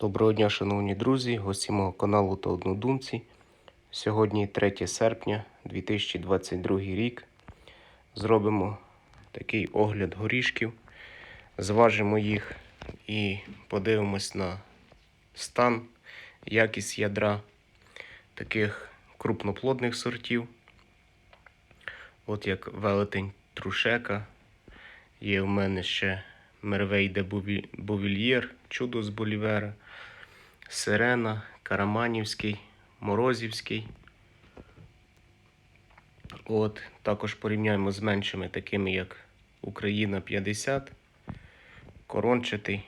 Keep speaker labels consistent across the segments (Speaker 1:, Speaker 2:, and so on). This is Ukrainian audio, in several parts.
Speaker 1: Доброго дня, шановні друзі, гості мого каналу та однодумці. Сьогодні 3 серпня 2022 рік. Зробимо такий огляд горішків, зважимо їх і подивимось на стан, якість ядра таких крупноплодних сортів. От як велетень трушека. Є в мене ще Мервей де Бувільєр, Чудо з Болівера, Сирена, Караманівський, Морозівський. От, також порівняємо з меншими, такими як Україна 50, Корончатий.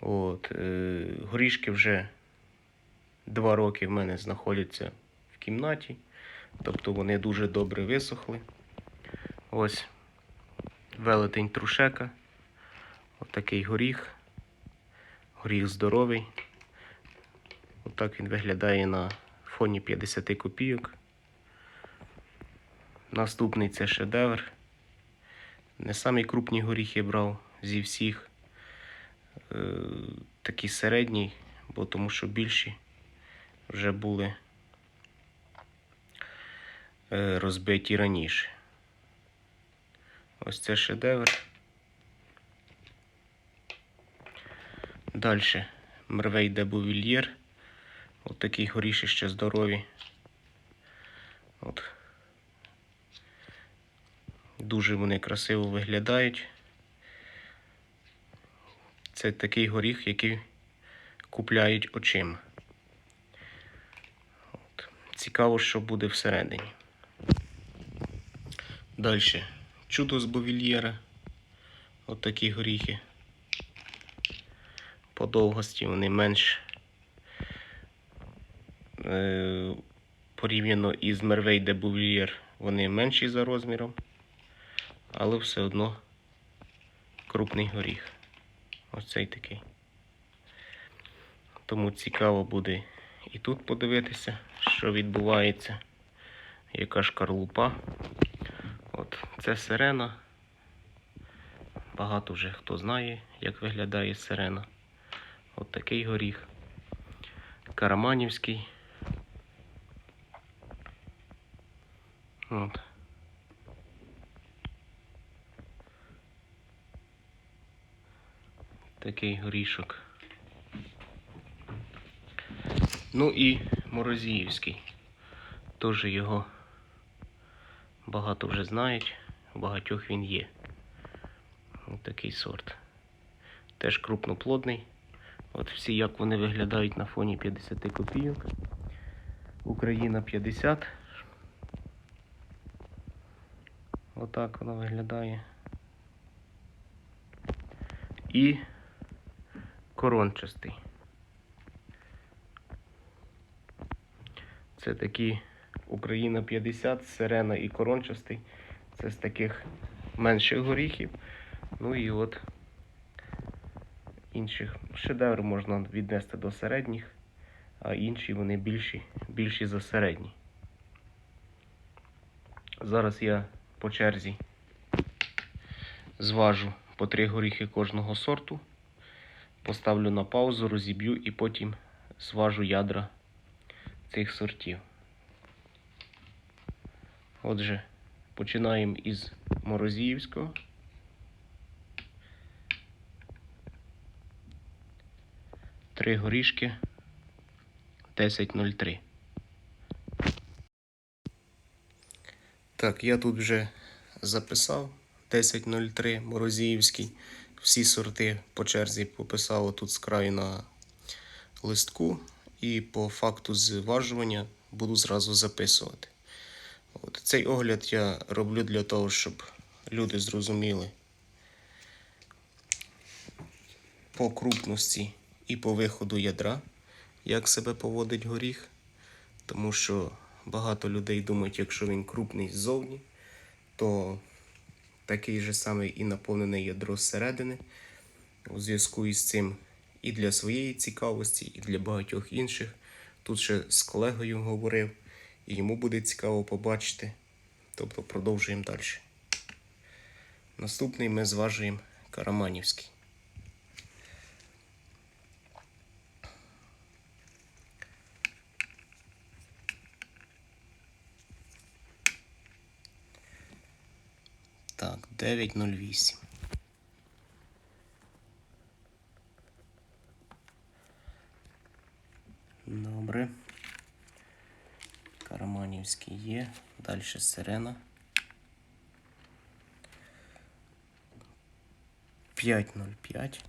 Speaker 1: От, е, горішки вже два роки в мене знаходяться в кімнаті, тобто вони дуже добре висохли. Ось велетень трушека. Отакий горіх. Горіх здоровий. Отак він виглядає на фоні 50 копійок. Наступний це шедевр. Не самі крупні горіхи брав зі всіх. Е, такі середні, бо тому що більші вже були е, розбиті раніше. Ось це шедевр. Далі Мервей де Бувільєр. От такі горіші ще здорові. От. Дуже вони красиво виглядають. Це такий горіх, який купляють очима. Цікаво, що буде всередині. Далі. Чудо з Бовільєра. От такі горіхи. По довгості вони менш е, порівняно із Мервей де Бувільєр, вони менші за розміром, але все одно крупний горіх. Ось цей такий. Тому цікаво буде і тут подивитися, що відбувається, яка шкарлупа. От, це сирена. Багато вже хто знає, як виглядає сирена. От такий горіх. Караманівський. От. Такий горішок. Ну і Морозіївський. Теж його багато вже знають, у багатьох він є. Ось такий сорт. Теж крупноплодний. От всі як вони виглядають на фоні 50 копійок. Україна 50. Отак воно виглядає. І корончастий. Це такі Україна 50, сирена і корончастий. Це з таких менших горіхів. Ну і от інших шедевр можна віднести до середніх, а інші вони більші, більші за середні. Зараз я по черзі зважу по три горіхи кожного сорту, поставлю на паузу, розіб'ю і потім зважу ядра цих сортів. Отже, починаємо із Морозіївського. Три горішки 10.03. Так, я тут вже записав 10.03 Морозіївський. Всі сорти по черзі пописав тут з краю на листку і по факту зважування буду зразу записувати. Цей огляд я роблю для того, щоб люди зрозуміли по крупності і по виходу ядра, як себе поводить горіх. Тому що багато людей думають, якщо він крупний ззовні, то такий же самий і наповнене ядро зсередини. У зв'язку із цим і для своєї цікавості, і для багатьох інших. Тут ще з колегою говорив, і йому буде цікаво побачити. Тобто продовжуємо далі. Наступний ми зважуємо Караманівський. Так, 9,08. Добре. Караманівський є. Далі сирена. 505.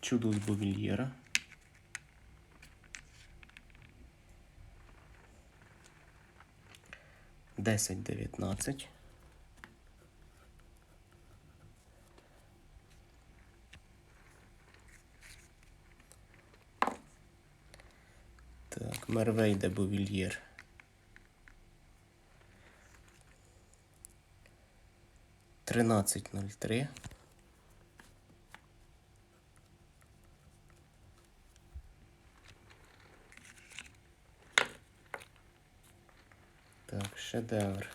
Speaker 1: Чудо з Бовільєра. Десять дев'ятнадцять. Так, Мервей де Бовільєр. Тринадцять нуль три. Так, шедевр.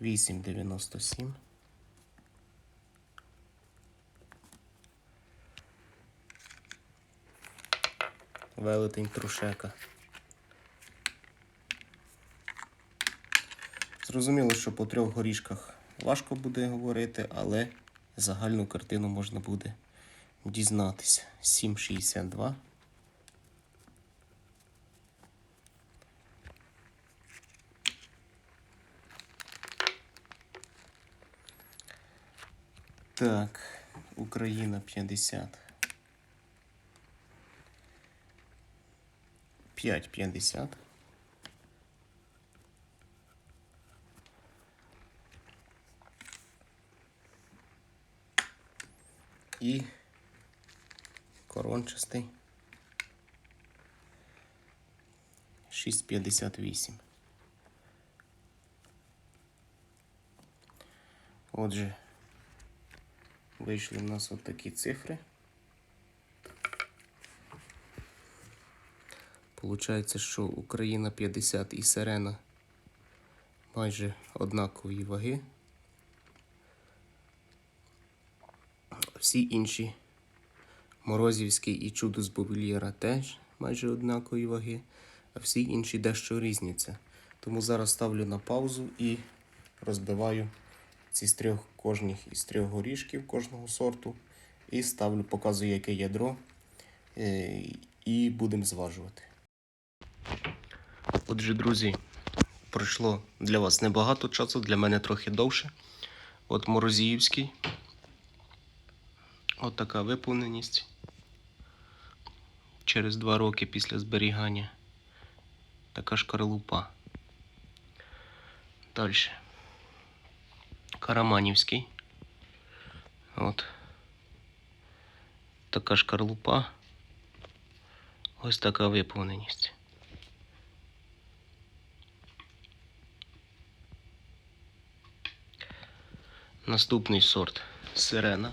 Speaker 1: Вісім дев'яносто сім. Велетень Трушека. Зрозуміло, що по трьох горішках важко буде говорити, але загальну картину можна буде дізнатися. 7,62. Так, Україна 50. 5,50. І корончастий 6,58. Отже, вийшли в нас от такі цифри. Получається, що Україна 50 і Сирена майже однакові ваги. Всі інші Морозівський і чудо з Бобільєра теж майже однакові ваги, а всі інші дещо різняться. Тому зараз ставлю на паузу і розбиваю ці з трьох кожних із трьох горішків кожного сорту. І ставлю, показую, яке ядро. е, І будемо зважувати. Отже, друзі, пройшло для вас небагато часу, для мене трохи довше. От Морозіївський. От така виповненість. Через два роки після зберігання. Така шкарлупа. Далі. Караманівський. От. Така шкарлупа. Ось така виповненість. Наступний сорт сирена.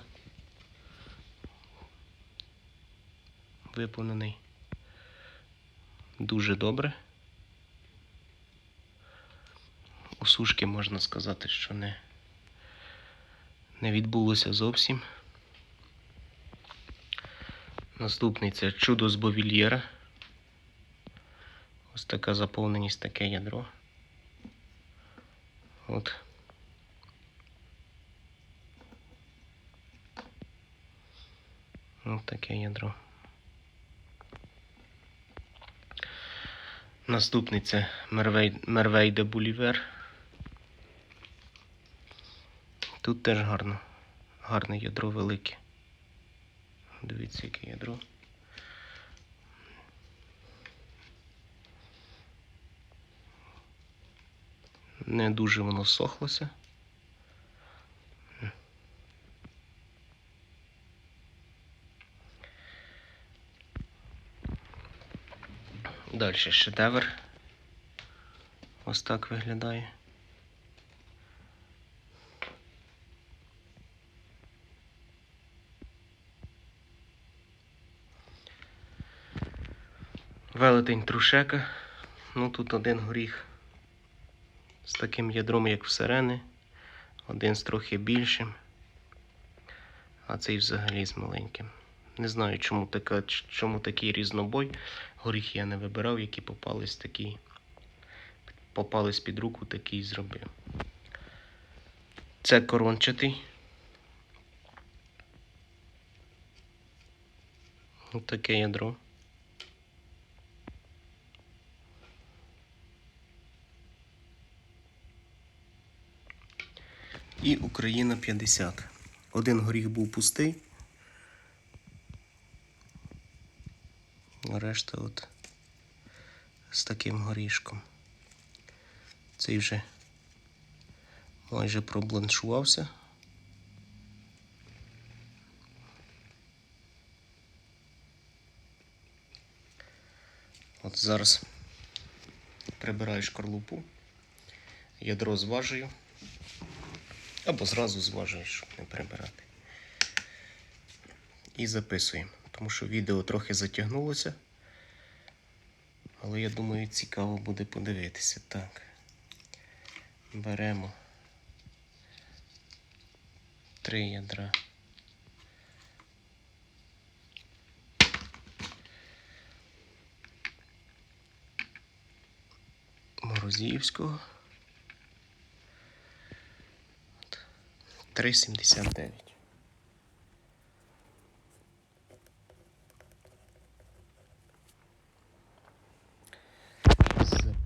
Speaker 1: Виповнений дуже добре. Осушки можна сказати, що не, не відбулося зовсім. Наступний це чудо з Бовільєра. Ось така заповненість, таке ядро. От. Ось таке ядро. Наступний це Мервей, Мервей де Булівер. Тут теж гарно. Гарне ядро велике. Дивіться, яке ядро. Не дуже воно сохлося. Далі шедевр. Ось так виглядає. Велетень трушека. Ну тут один горіх з таким ядром, як в сирени, один з трохи більшим. а цей взагалі з маленьким. Не знаю, чому, така, чому такий різнобой. Горіхи я не вибирав, які попались такі. Попались під руку, такий зробив. Це корончатий. Ось таке ядро. І Україна 50. Один горіх був пустий. Решта от з таким горішком. Цей вже майже пробланшувався. От зараз прибираю шкарлупу, ядро зважую. Або зразу зважую, щоб не прибирати. І записуємо. Тому що відео трохи затягнулося. Але я думаю, цікаво буде подивитися. Так. Беремо три ядра. Морозіївського. 3,79.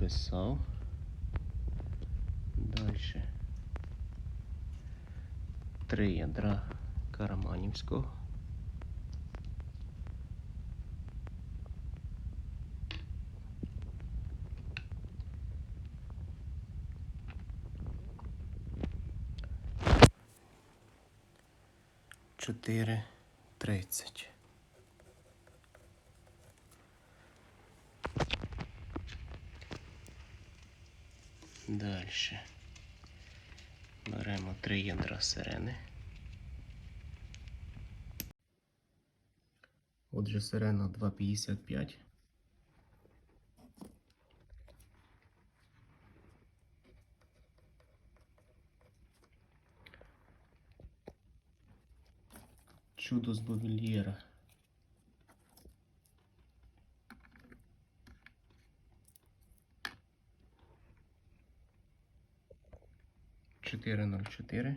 Speaker 1: Записав. Далі. Три ядра Караманівського. Чотири тридцять. Далі. Беремо три ядра сирени. Отже, сирена 2,55. Чудо з Бовільєра. Чотири ноль чотири.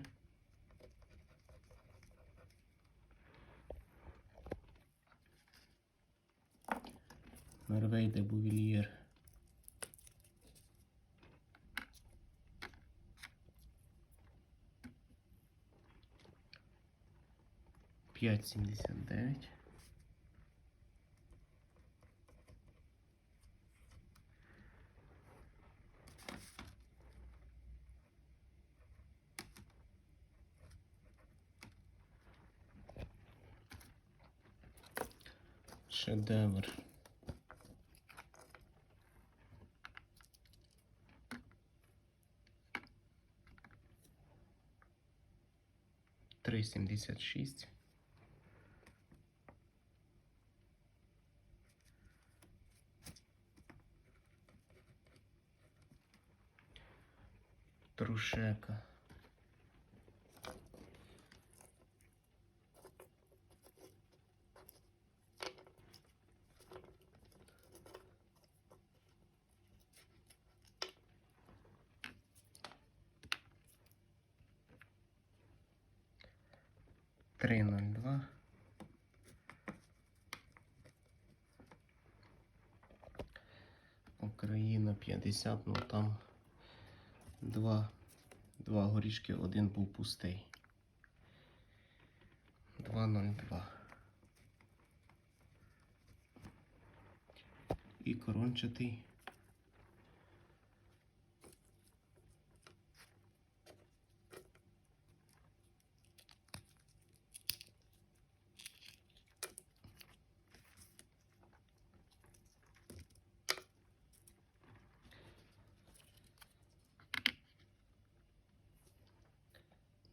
Speaker 1: Мервей де Бувільєр. П'ять сімдесят дев'ять. Шедевр. Три сімдесят шість. Трушека. Три ноль два. Україна 50, ну там два, два горішки, один був пустий. 2,02. І корончатий.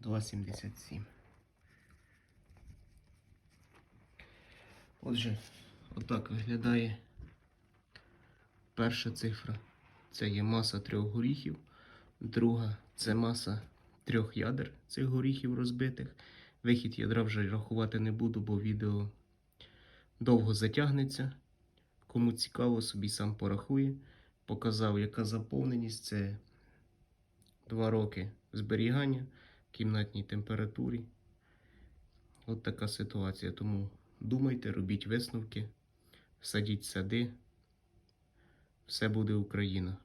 Speaker 1: Два сімдесят сім. Отже, отак виглядає перша цифра. Це є маса трьох горіхів. Друга це маса трьох ядер цих горіхів розбитих. Вихід ядра вже рахувати не буду, бо відео довго затягнеться. Кому цікаво, собі сам порахує. Показав, яка заповненість це 2 роки зберігання кімнатній температурі. От така ситуація. Тому думайте, робіть висновки, садіть сади. Все буде Україна.